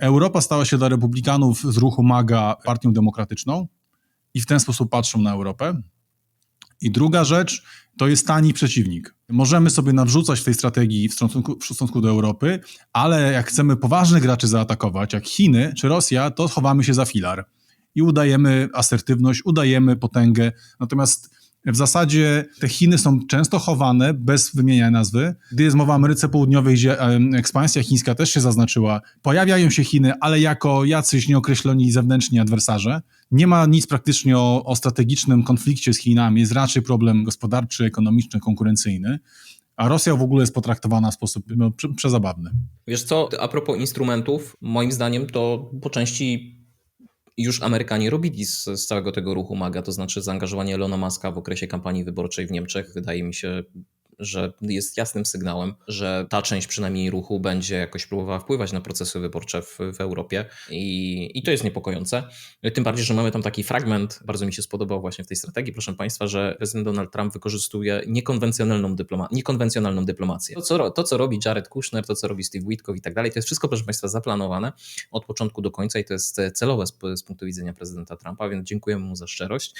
Europa stała się dla republikanów z ruchu MAGA partią demokratyczną i w ten sposób patrzą na Europę. I druga rzecz to jest tani przeciwnik. Możemy sobie nawrzucać w tej strategii w stosunku, w stosunku do Europy, ale jak chcemy poważnych graczy zaatakować, jak Chiny czy Rosja, to chowamy się za filar i udajemy asertywność, udajemy potęgę. Natomiast w zasadzie te Chiny są często chowane bez wymieniania nazwy. Gdy jest mowa o Ameryce Południowej, gdzie ekspansja chińska też się zaznaczyła, pojawiają się Chiny, ale jako jacyś nieokreśloni zewnętrzni adwersarze. Nie ma nic praktycznie o, o strategicznym konflikcie z Chinami, jest raczej problem gospodarczy, ekonomiczny, konkurencyjny. A Rosja w ogóle jest potraktowana w sposób no, prze, przezabawny. Wiesz co, a propos instrumentów, moim zdaniem to po części już Amerykanie robili z, z całego tego ruchu MAGA, to znaczy zaangażowanie Elona Muska w okresie kampanii wyborczej w Niemczech, wydaje mi się, że jest jasnym sygnałem, że ta część przynajmniej ruchu będzie jakoś próbowała wpływać na procesy wyborcze w, w Europie i, i to jest niepokojące. Tym bardziej, że mamy tam taki fragment, bardzo mi się spodobał właśnie w tej strategii, proszę Państwa, że prezydent Donald Trump wykorzystuje niekonwencjonalną, dyploma, niekonwencjonalną dyplomację. To co, to, co robi Jared Kushner, to, co robi Steve Witkow i tak dalej, to jest wszystko, proszę Państwa, zaplanowane od początku do końca i to jest celowe z, z punktu widzenia prezydenta Trumpa, więc dziękujemy mu za szczerość.